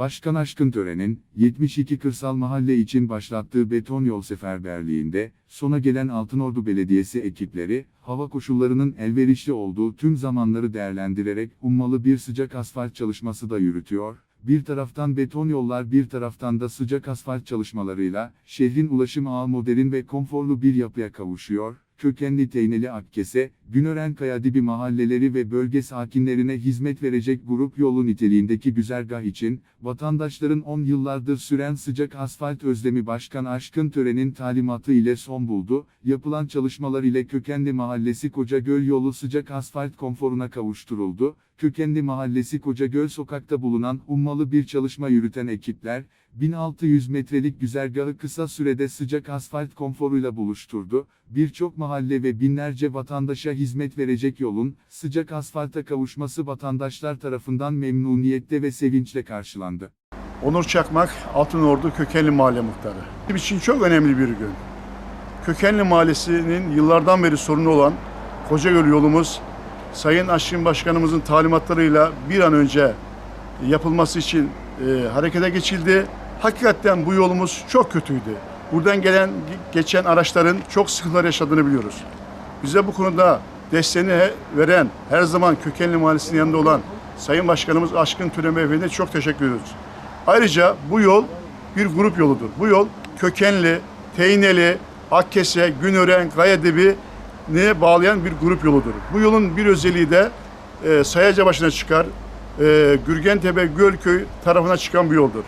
Başkan Aşkın Tören'in 72 kırsal mahalle için başlattığı beton yol seferberliğinde sona gelen Altınordu Belediyesi ekipleri hava koşullarının elverişli olduğu tüm zamanları değerlendirerek ummalı bir sıcak asfalt çalışması da yürütüyor. Bir taraftan beton yollar bir taraftan da sıcak asfalt çalışmalarıyla şehrin ulaşım ağı modern ve konforlu bir yapıya kavuşuyor. Kökenli Teyneli Akkese, Günören Kayadibi mahalleleri ve bölge sakinlerine hizmet verecek grup yolu niteliğindeki güzergah için, vatandaşların 10 yıllardır süren sıcak asfalt özlemi Başkan Aşkın Tören'in talimatı ile son buldu, yapılan çalışmalar ile Kökenli Mahallesi Kocagöl yolu sıcak asfalt konforuna kavuşturuldu, Kökenli Mahallesi Kocagöl sokakta bulunan ummalı bir çalışma yürüten ekipler, 1600 metrelik güzergahı kısa sürede sıcak asfalt konforuyla buluşturdu. Birçok mahalle ve binlerce vatandaşa hizmet verecek yolun sıcak asfalta kavuşması vatandaşlar tarafından memnuniyetle ve sevinçle karşılandı. Onur Çakmak, Altınordu Kökenli Mahalle Muhtarı. Bizim için çok önemli bir gün. Kökenli Mahallesi'nin yıllardan beri sorunu olan Kocagöl yolumuz, Sayın Aşkın Başkanımızın talimatlarıyla bir an önce yapılması için e, harekete geçildi. Hakikaten bu yolumuz çok kötüydü. Buradan gelen geçen araçların çok sıkıntılar yaşadığını biliyoruz. Bize bu konuda desteğini veren, her zaman Kökenli Mahallesi'nin yanında olan Sayın Başkanımız Aşkın Türe Beyefendi'ne çok teşekkür ediyoruz. Ayrıca bu yol bir grup yoludur. Bu yol Kökenli, Teyneli, Akkese, Günören, Gayadibi'ni bağlayan bir grup yoludur. Bu yolun bir özelliği de e, Sayaca başına çıkar, e, Gürgentepe, Gölköy tarafına çıkan bir yoldur.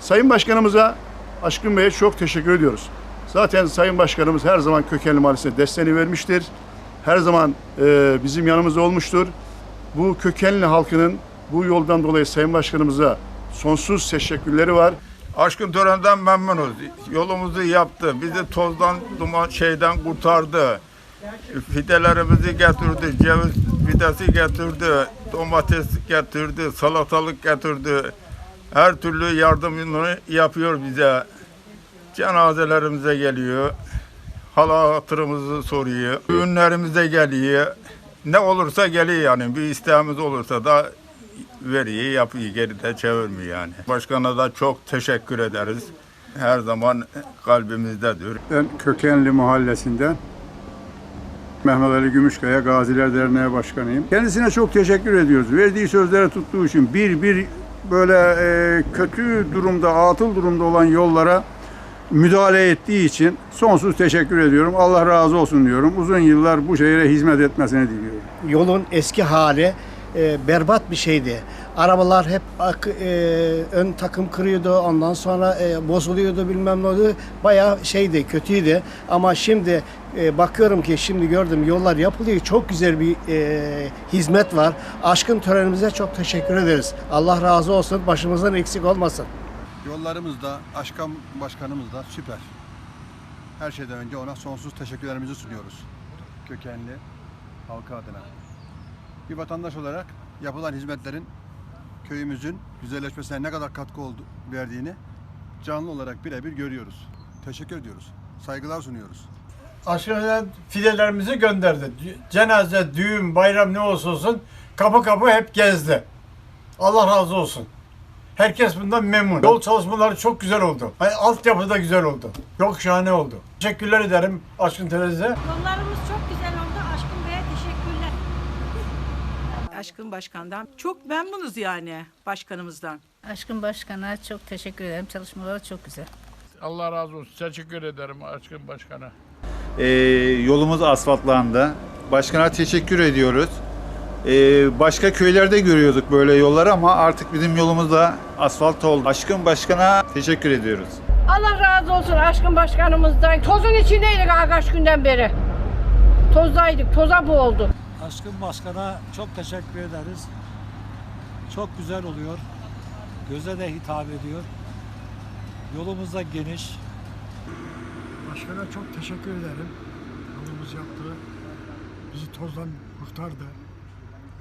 Sayın Başkanımıza, Aşkın Bey'e çok teşekkür ediyoruz. Zaten Sayın Başkanımız her zaman Kökenli Mahallesi'ne desteğini vermiştir. Her zaman e, bizim yanımızda olmuştur. Bu Kökenli halkının bu yoldan dolayı Sayın Başkanımıza sonsuz teşekkürleri var. Aşkın törenden memnunuz. Yolumuzu yaptı. Bizi tozdan, duman şeyden kurtardı. Fidelerimizi getirdi. Ceviz fidesi getirdi. Domates getirdi. Salatalık getirdi. Her türlü yardımını yapıyor bize. Cenazelerimize geliyor. Hala hatırımızı soruyor. Düğünlerimize geliyor. Ne olursa geliyor yani. Bir isteğimiz olursa da veriyor, yapıyor, geride çevirmiyor yani. Başkana da çok teşekkür ederiz. Her zaman kalbimizdedir. Ben Kökenli Mahallesi'nden Mehmet Ali Gümüşkaya Gaziler Derneği Başkanıyım. Kendisine çok teşekkür ediyoruz. Verdiği sözlere tuttuğu için bir bir böyle e, kötü durumda, atıl durumda olan yollara müdahale ettiği için sonsuz teşekkür ediyorum. Allah razı olsun diyorum. Uzun yıllar bu şehre hizmet etmesini diliyorum. yolun eski hali e, berbat bir şeydi. Arabalar hep ak- e, ön takım kırıyordu, ondan sonra e, bozuluyordu bilmem ne oldu. Bayağı şeydi, kötüydü. Ama şimdi e, bakıyorum ki şimdi gördüm yollar yapılıyor. Çok güzel bir e, hizmet var. Aşkın törenimize çok teşekkür ederiz. Allah razı olsun, başımızdan eksik olmasın. Yollarımız da, Aşkan Başkanımız da süper. Her şeyden önce ona sonsuz teşekkürlerimizi sunuyoruz. Kökenli halkı adına. Bir vatandaş olarak yapılan hizmetlerin köyümüzün güzelleşmesine ne kadar katkı oldu, verdiğini canlı olarak birebir görüyoruz. Teşekkür ediyoruz. Saygılar sunuyoruz. aşırıdan fidelerimizi gönderdi. Cenaze, düğün, bayram ne olursa olsun kapı kapı hep gezdi. Allah razı olsun. Herkes bundan memnun. Yol çalışmaları çok güzel oldu. Ay, Altyapı da güzel oldu. Çok şahane oldu. Teşekkürler ederim Aşkın Tereze. Yollarımız çok güzel oldu. Aşkın Bey'e teşekkürler. Aşkın Başkan'dan çok memnunuz yani başkanımızdan. Aşkın Başkan'a çok teşekkür ederim. Çalışmaları çok güzel. Allah razı olsun. Teşekkür ederim Aşkın Başkan'a. Ee, yolumuz asfaltlandı. Başkana teşekkür ediyoruz. Ee, başka köylerde görüyorduk böyle yolları ama artık bizim yolumuz da asfalt oldu. Aşkın Başkan'a teşekkür ediyoruz. Allah razı olsun Aşkın Başkanımızdan. Tozun içindeydik kaç günden beri. Tozdaydık. Toza boğulduk. Aşkın Başkan'a çok teşekkür ederiz. Çok güzel oluyor. Göze de hitap ediyor. Yolumuz da geniş. Başkan'a çok teşekkür ederim. Yolumuz yaptı. Bizi tozdan kurtardı.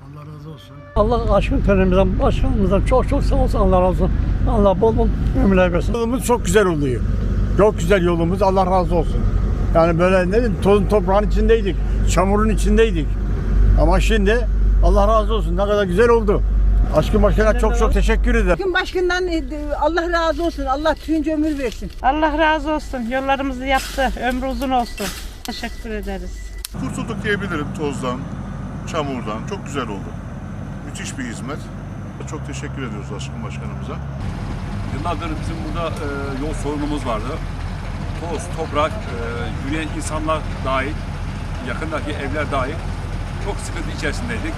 Allah razı olsun. Allah aşkın törenimizden, başkanımızdan çok çok sağ olsun. Allah razı olsun. Allah bol bol ömürler versin. Yolumuz çok güzel oluyor. Çok güzel yolumuz. Allah razı olsun. Yani böyle ne bileyim tozun toprağın içindeydik. Çamurun içindeydik. Ama şimdi Allah razı olsun. Ne kadar güzel oldu. Aşkın Başkan'a çok çok teşekkür ederim. Aşkın başkandan e, Allah razı olsun. Allah tüyünce ömür versin. Allah razı olsun. Yollarımızı yaptı. Ömrü uzun olsun. Teşekkür ederiz. Kurtulduk diyebilirim tozdan, çamurdan. Çok güzel oldu. Müthiş bir hizmet. Çok teşekkür ediyoruz Aşkın Başkanımıza. Yıllardır bizim burada e, yol sorunumuz vardı. Toz, toprak, e, yürüyen insanlar dahil, yakındaki evler dahil çok sıkıntı içerisindeydik.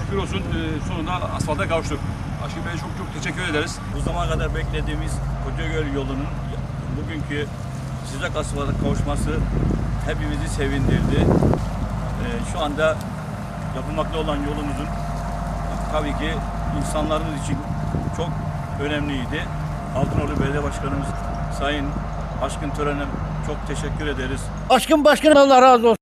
Şükür olsun e, sonunda asfalta kavuştuk. Aşkın Bey'e çok çok teşekkür ederiz. Bu zamana kadar beklediğimiz Kocagöl yolunun bugünkü sıcak asfalta kavuşması hepimizi sevindirdi. Ee, şu anda yapılmakta olan yolumuzun tabii ki insanlarımız için çok önemliydi. Altınordu Belediye Başkanımız Sayın Aşkın Tören'e çok teşekkür ederiz. Aşkın Başkan'a Allah razı olsun.